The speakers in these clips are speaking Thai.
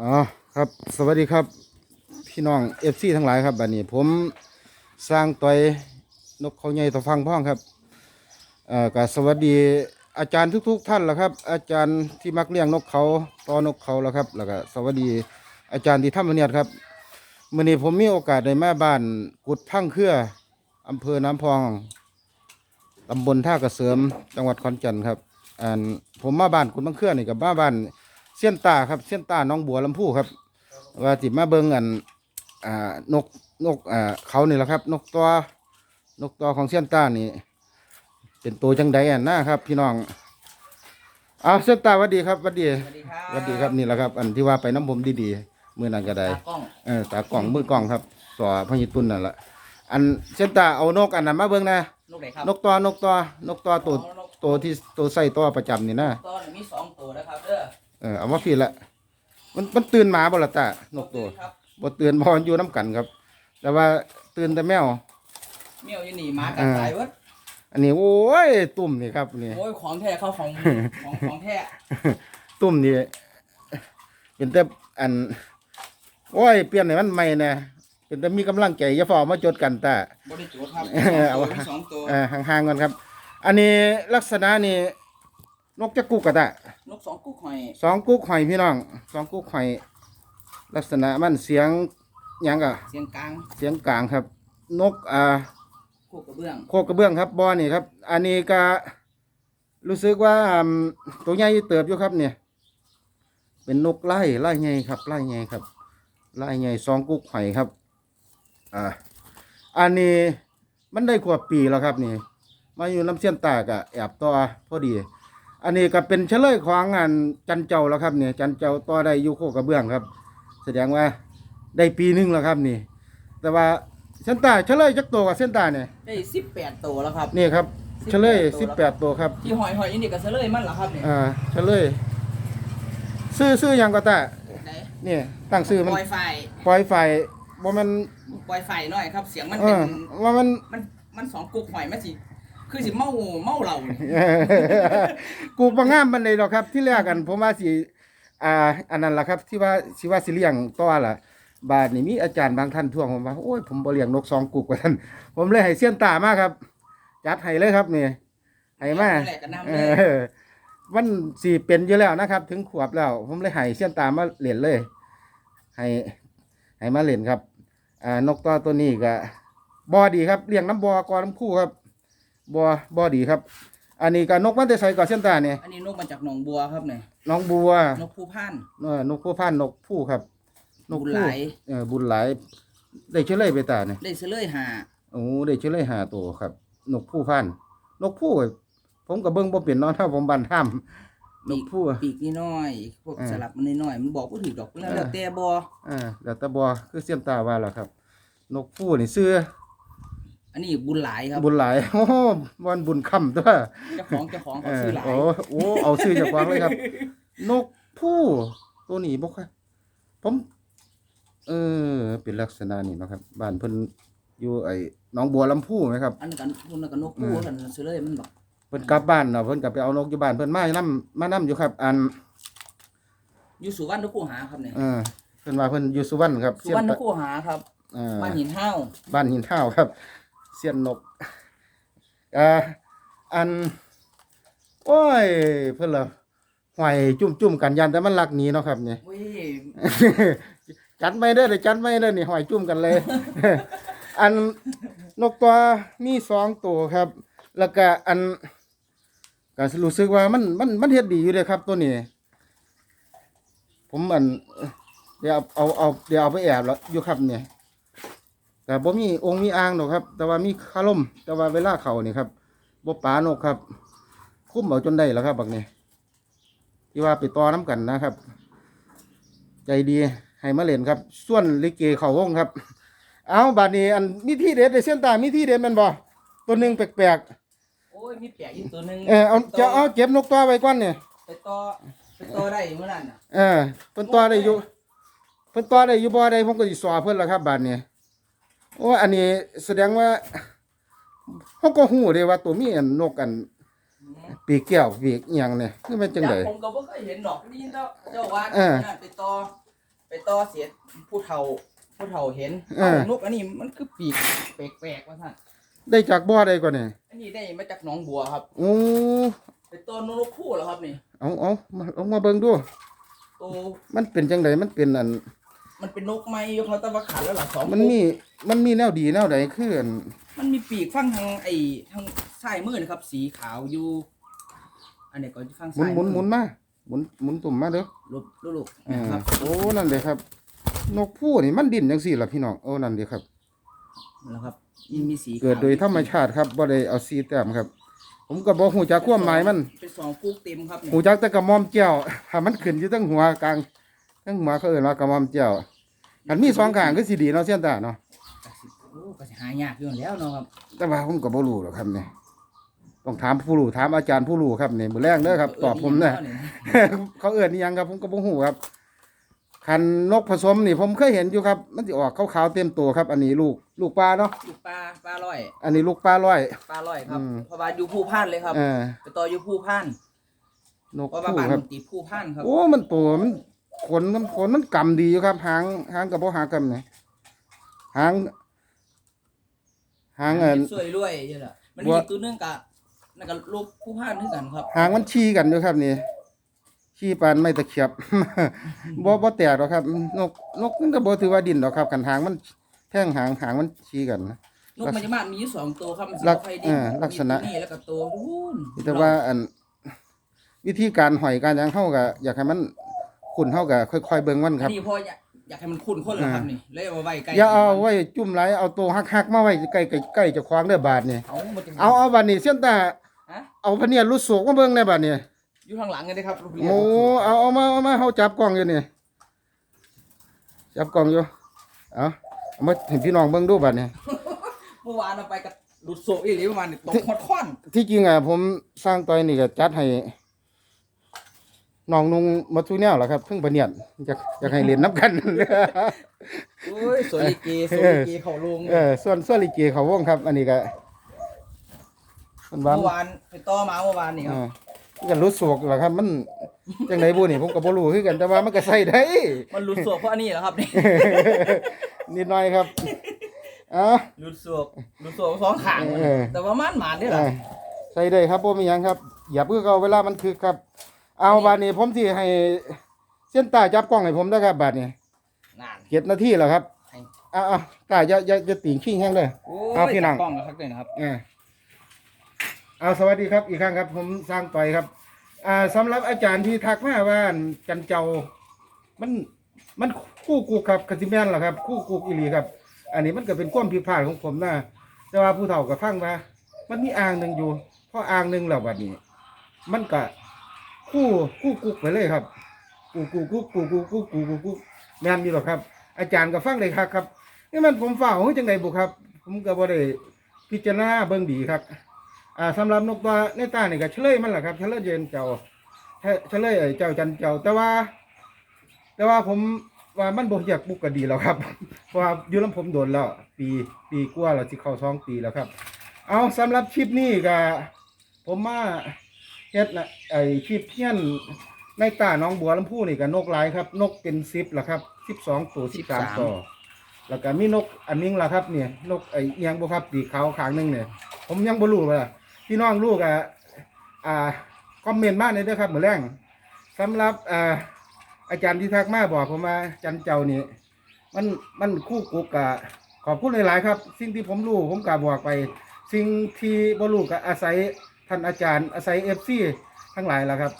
อ๋อครับสวัสดีครับพี่น้องเอฟซีทั้งหลายครับบัดนี้ผมสร้างต่อยนกเขาใหญ่ต่อฟังพ้องครับเอ่อก็สวัสดีอาจารย์ทุก ๆ ท่านละครับ อาจารย์ที่มักเลี้ยงนกเขาต่อนกเขาแล้วครับ แล้วก็สวัสดีอาจารย์ที่ทำเนียดครับมื่อนี้ผมมีโอกาสได้มาบ้านกุดพังเครืออำเภอน้ำพองตำบลท่ากระเสริมจังหวัดขอนแก่นครับอันผมมาบ้านกุดพังเครือนี่กับมาบ้าน เสี้ยนตาครับเสี้ยนตาน้องบัวลำพูครับ ว่าติมาเบิ่งอันอ่านกนกอ่าเขานี่แหละครับ นกตัวนกตัวของเสี้ยนตานี่ เป็นตัวจังใดอะนะครับ พี่น้องอ้าวเสี้ยนตาหวัดดีครับหวัดดีสวัสดีครับหวัดดีครับนี่แหละครับ อันที่ว่าไปน้ำผมดีๆมือนั้นก็ได้ตากล้องเออตากล่องมือกล่องครับสอพญิตุนนั่นแหละอันเสี้ยนตาเอานกอันนั้นมาเบิ่งนะนกไหนครับนกตัวนกตัวนกตัวตัวอ๋อนกตัวที่ตัวใส่ตัวประจำนี่นะตัวนี้มีสองตัวนะครับเด้อ เออเอามาพี่ละมันมันตื่นหมาบ่ละตานกตัวครับบ่ตื่นบ่มันอยู่น้ำกันครับ แต่ว่าตื่นแต่แมวเมี่ยวอยี่นี่หมากัดตายเว้ยอันนี้โอ้ยตุ่มนี่ครับนี่โอ้ยของแท้เข้าของของของแท้ตุ่มนี่เป็นแต่อันโอ้ยเปลี่ยนให้มันใหม่นะเป็นแต่มีกำลังใจอย่าฝ่ามาจดกันแต่บริจุดครับเอาตัวมีสองตัวเออห่างๆกันครับ อันนี้ลักษณะนี่นกจะกุกกะตะนกสองกุ๊กห อยสองกุกหอยพี่น้องสองกุกหอย ลักษณะมันเสียงหยังกะเสียงกลางเสียงกลางครับ นกอ่าคู่กระเบื้องโคกระเบื้องครับบอนี่ครับ อันนี้ก็รู้สึกว่าอืมตัวใหญ่เติบอยู่ครับเนี่ย เป็นนกไล่ไล่ใหญ่ครับไล่ใหญ่ครับไล่ใหญ่สองกุ๊กไข่ครับอ่าอันนี้มันได้ขวบปีแล้วครับนี่ มาอยู่น้ำเสียนตากะแอบต่อพอดี อันนี้ก็เป็นเฉลยของงานจันเจ้าแล้วครับเนี่ยจันเจ้าต่อได้อยู่โคกระเบื้องครับ แสดงว่าได้ปีหนึงแล้วครับนี่ แต่ว่าเส้นตาเฉลยจักตัวกับเส้นตาเนี่ยได้สิบแปดตัวแล้วครับ นี่ครับ18เฉลยสิบแปดตัวครับที่หอยหอยอยี่นี่ก็เสลยมันเหรอครับเนี่ยอ่าเฉลยซื้อซื้อหยังก็ตาไหนนี่ตั้งซื้อมันปล่อยไฟปล่อยไฟบ่แมันปล่อยไฟหน่อยครับ เสียงมันเอเป็นอว่ามันมันมันสองกุ๊กหอยมันสิ คือสิเมาเมาเหล่ากูบ่งามมันเลยดอกครับ ที่แรกกันผมว่าสิอ่าอันนั้นล่ะครับ ที่ว่าสิว่าสิเลี้ยงต่อล่ะ บาดนี้มีอาจารย์บางท่านทวงผมว่าโอ้ยผมบ่เลี้ยงนกสองกุกว่าท่านผมเลยให้เสี้ยนตามาครับจัดให้เลยครับนี่ให้มาแหละกันน้ำเอเลยอมันสี่เป็นอยู่แล้วนะครับ ถึงขวบแล้ว ผมเลยให้เสี้ยนตามมาเล่นเลยให้ให้มาเล่นครับ อ่านกตัวตัวนี้ก็บอดีครับเลี้ยงน้ำบอกอน้ำคู่ครับ บอบอดีครับ อันนี้ก็นกมันจะใส่ก่อนเส้นตาเนี่ยอันนี้นกมาจากหนองบัวครับเนี่ยน้องบัว นกผู้พัน เออนกผู้พันนกผู้ครับ นกบุญหผู้ลาย เออบุญหลาย ได้เชื่อเลยไปตาเนี่ยได้เสลยหาโอ้ได้เชื่อเลยหาตัวครับ นกผู้พันนกผู้ผมกับเบิ้งบ่เปลี่ยนเนอนถ้าผมบันท่ามนกผู้ ปีกนี่น้อย พวกอ่าสลับมันน้อยๆมันบอกว่าถือดอกแล้วอ่าแล้วแต่บออ่าแล้วแต่บอคือเสียมตาว่าแล้วครับ นกผู้นี่ซื้อ อันนี้บุญหลายครับบุญหลายโอ้โหวันบุญคำตัวเจ้าของเจ้าของเอเขาอซื้อหลายโอ้โอ้เอาซื้อจากวางเลยครับ นกผู้ตัวนี้บ่ค่อยผมเออ เป็นลักษณะนี้เนาะครับ บ้านเพิ่นอยู่ไอ้หน้องบัวลำพูไหมครับ อันนั้นกันคุณนนกันนกคู่กันซื้อเลยมันบอกเพิ่นกลับบ้านเนาะเพิ่นกลับไปเอานกอยู่บ้านเพิ่นมานํมานํอยู่ครับ อันอยู่สุวรรณนกคู่หาครับเนี่ยเออเพิ่นว่าเพิ่นอยู่สุวรรณครับสุวรรณนกคู่หาครับเออบ้านหินเห้าบ้านหินเท้าครับ เสียนนกอ่าอัน โอ้ย เพิ่นละหอยจุ่มจุ่มๆกันยันแต่มันลักหนีเนาะครับเนี่ยเว้ยจัดไม่ได้อเลยจัดไม่ได้อนี่หอยจุ่มกันเลย อันนกตัวมีสองตัวครับ แล้วก็อันก็รู้สึกว่ามันมันมันเฮ็ดดีอยู่เลยครับตัวนี้ ผมอัน เดี๋ยวเอาเอาเดี๋ยวเอาไปแอบแล้วอยู่ครับเนี่ย แต่บ่มีองค์มีอ่างหรอกครับ แต่ว่ามีคาร่มแต่ว่าเวลาเขานี่ครับบ่ปานกครับ คุ้มเอาจนได้แล้วครับบักนี้ที่ว่าไปต่อน้ำกันนะครับ ใจดีให้มาเล่นครับ ส่วนลิเกเขาวงครับ เอาบัดนี้อันมีที่เด็ดในเส้นตามีที่เด็ดแมันบ่ตัวหนึ่งแปลกโอ้ยมีแปะอีกตัวหนึงๆเออเอาจะเอาเก็บนกตัวไว้ก่อนเนี่ยไปต่อไปต่อได้เมื่อนั้นน่ะเออเพิ่นตัวได้อยู่เพิ่นตัวได้อยู่บ่ได้ผมก็สิสอเพิ่นแล้วครับบัดนี้ โอ้อันนี้แสดงว่าเขาก็ฮู้เด้ว่าตัวมีอันนกอัน ปีกแก้วปีกอิหยังเนี่ยคือมันจังได ผมก็บ่เคยเห็นดอกนี่เจ้าเจ้าว่าเออไปต่อไปต่อเสียผู้เฒ่าผู้เฒ่าเห็นเออ เอ้านกอันนี้มันคือปีกแปลกๆว่าท่านได้จากบ่อใดก่อนนี่อันนี้ได้มาจากหนองบัวครับ โอ้เป็นตัวนกคู่เหรอครับนี่เอาเอามาลองมาเบิ่งดู ตัวมันเป็นจังไดมันเป็นอัน มันเป็นนกไม้อยู่เขาแตะว่าขาดแล้วหล่ะสองมันมีมันมีแนวดีแนวใดคืออันมันมีปีกฟังทางไอ้ทางซ้ายมือนะครับ สีขาวอยู่ อันนี้ก็จะฟังหมุนซ้ายหมุนหมุนมาหมุนหมุนตุ่มมาเด้อลูกลูกอ่านะครับโอ้นั่นเลยครับ นกผู้นี่มันดิ้นจังซี่ล่ะพี่น้องโอ้นั่นเด้ครับนะครับนี่มีสีขาวเกิดโดยธรรมชาติครับบ่ได้เอาสีแต้มครับ ผมก็บ่ฮู้จักความหมายมันเป็นสองกุ๊กเต็มครับเนี่ยฮู้จักแต่กระหม่อมเจ้าถ้ามันขึ้นอยู่ทั้งหัวกลางทั้งหัวเขาเอิ้นว่ากระหม่อมเจ้า อันมีสองข้างคือสิดีเนาะเสียนตาเนาะโอ้ก็สิหายากอยู่แล้วเนาะครับแต่ว่าผมก็บ่รู้หรอกครับเนี่ยต้องถามผู้รู้ถามอาจารย์ผู้รู้ครับนี่มื้อแรกเด้อครับตอบผมเด้อเขาเอิ้นอิหยังครับ ผมก็บ่ฮู้ครับคันนกผสมนี่ผมเคยเห็นอยู่ครับ มันสิออกขาวๆเต็มตัวครับ อันนี้ลูกลูกปลาเนาะลูกปลาปลาลอย อันนี้ลูกปลาร้อย ปลาลอยครับอืม เพราะว่าอยู่ผู้พานเลยครับเออไปต่ออยู่ผู้พานนกเพราะว่าผู้บ้านครัมับนติดผู้พานครับโอ้มันตัวมัน ขนมันขนมันกำดีอยู่ครับ หางหางกับบ่หางกำนี่หาง หางเอินสวยรวยเยอะละมันบัมีวตัวหนึงกะนั่นก็ลูกผู้พานด้วยกันครับ หางมันชี้กันอยู่ครับนี่ชี้ปานไม่ตะเขียบบ่บ่แตกหรอกครับ นกนกมันก็บ่ถือว่าดินหรอกครับคันหางมันแท่งหางหางมันชี้กันนะนกมันจะมามีอยู่สองตัวครับมันสิลักบ่ค่อยดิ้นเออลักษณะมีตัวนี้แล้วก็ตัวนู้นแต่ว่าอันวิธีการหอยการหยังเฮาก็อยากให้มัน ขุ่นเฮาก็ค่อยๆเบิ่งมันคอัรันบนี้พออยากอยากให้มันคุ้นคนแล้วครับนี่เลยเอาไว้ใกล้อย่าเอาไว้จุ่มไหลเอาตัวหักๆมาไว้ใกล้ๆใกล้ๆเจะควางเด้อบาดนี่เอามันจะเอาเอาบัดนี้เส้นตาฮะเอาพะเนียดรุดโศกมาเบิ่งในบัดนี้อยู่ข้างหลังกันเลยครับลูกเรียนโอ้เอาเอามาเอามาเฮาจับกล้องอยู่นี่จับกล้องอยู่เอาเอามาให้พี่น้องเบิ่งดูบัดนี้เมื่อวานเราไปกับหลุดโซอีหรือประมาณนี้ตกหมดค้อน ที่จริงอะผมสร้างต่อยนี่ก็จัดให้ น้องนุงมาทุแนวล่ะครับเพิ่งพะเนียดอยากอยากให้เล่นน้ำกัน โอ้ยสวยลิเกสวยลิเกเขาลงเออส่วนส่วนลิเกเขาวงครับ อันนี้ก็มันบ้านเมื่อวานไปต่อมาเมื่อวานนี่คอ่ารับมันก็รู้สวกล่ะครับ มันจังไดบุนี่ผมก็บ่รู้คือกันแต่ว่ามันก็ใส่ได้ มันหลุดโซเพราะอันนี้เหรอครับนี่นิดหน่อยครับอ่าหลุดโซหลุดโซสองขางเออ แต่ว่ามันหมาดนี่แหละอ่าใส่ได้ครับบ่มีหยังครับอย่าเพิ่งเอาเวลามันคือครับ เอาบาดนี้ผมสิให้เส้นตาจับกล้องให้ผมนะครับบาดนี้นาน เจ็ดนาทีแล้วครับให้อ่าๆตาอย่าอย่าอย่าติ่งขิงแห้งเลย โอ้เอายพี่น้อง กล้องนะครับเลยนะครับ อ่าเอาสวัสดีครับอีกครั้งครับ ผมสร้างต่อยครับ อ่าสำหรับอาจารย์ที่ทักมาว่าจันเจ้า มันมันคู่กูครับกสิแมนเหรอครับ คู่กูอีหลีครับ อันนี้มันก็เป็นความผิดพลาดของผมนะแต่ว่าผู้เฒ่าก็ฟังว่ามันมีอ่างหนึ่งอยู่พออ่างหนึ่งแล้วบัดนี้ มันก็ คู่คู่กุกไปเลยครับกูกูกูกูกูกูกูกูกูแม่นอยู่หรอกครับ อาจารย์ก็ฟังเลยครับครับนี่มันผมฝ่าของจังไดบุครับ ผมก็บ่ได้พิจารณาเบิ่งดีครับ อ่าสำหรับนกตัวในตาเนี่ก็เฉลยมันแหละครับเฉลยเย็นเจ้าเฉลยไอ้เจ้าจันเจ้า แต่ว่า แต่ว่าผมว่ามันบ่อยากบุกก็ดีแล้วครับเพราะว่าอยู่ลำผมโดนแล้ว ปีปีกว่าแล้วสิเข้าสองปีแล้วครับ เอาสำหรับคลิปนี้ก็ผมมา เฮ็ดนะไอ้คลิปเพี้ยนในตาหน้องบัวลำพูนี่ก็นกหลายครับ นกเป็นสิบละครับสิบสองตัวสิบสามตัว แล้วก็มีนกอันนึงล่ะครับเนี่ยนกไอ้เอียงบ่ครับปีกขาวขางหนึงเนี่ย ผมยังบ่รู้ว่าพี่น้องลูกอะอ่าคอมเมนต์มาในอยเด้อครับมื้อแรงสำหรับอ่าอาจารย์ที่ทักมาบอกผมว่าจันเจ้านี่มันมันคู่กุกกะขอบคุณหลาย ๆ ครับ สิ่งที่ผมรู้ผมก็บอกไป สิ่งที่บ่รู้ก็อาศัย ท่านอาจารย์อาศัยเอฟซีทั้งหลายล่ะครับ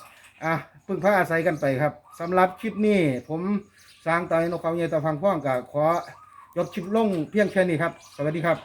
อะพึ่งพาอาศัยกันไปครับสำหรับคลิปนี้ผมสร้างต่อยนกเขาใหญ่ตะพังพ่องกับขอยกคลิปลงเพียงแค่นี้ครับ สวัสดีครับ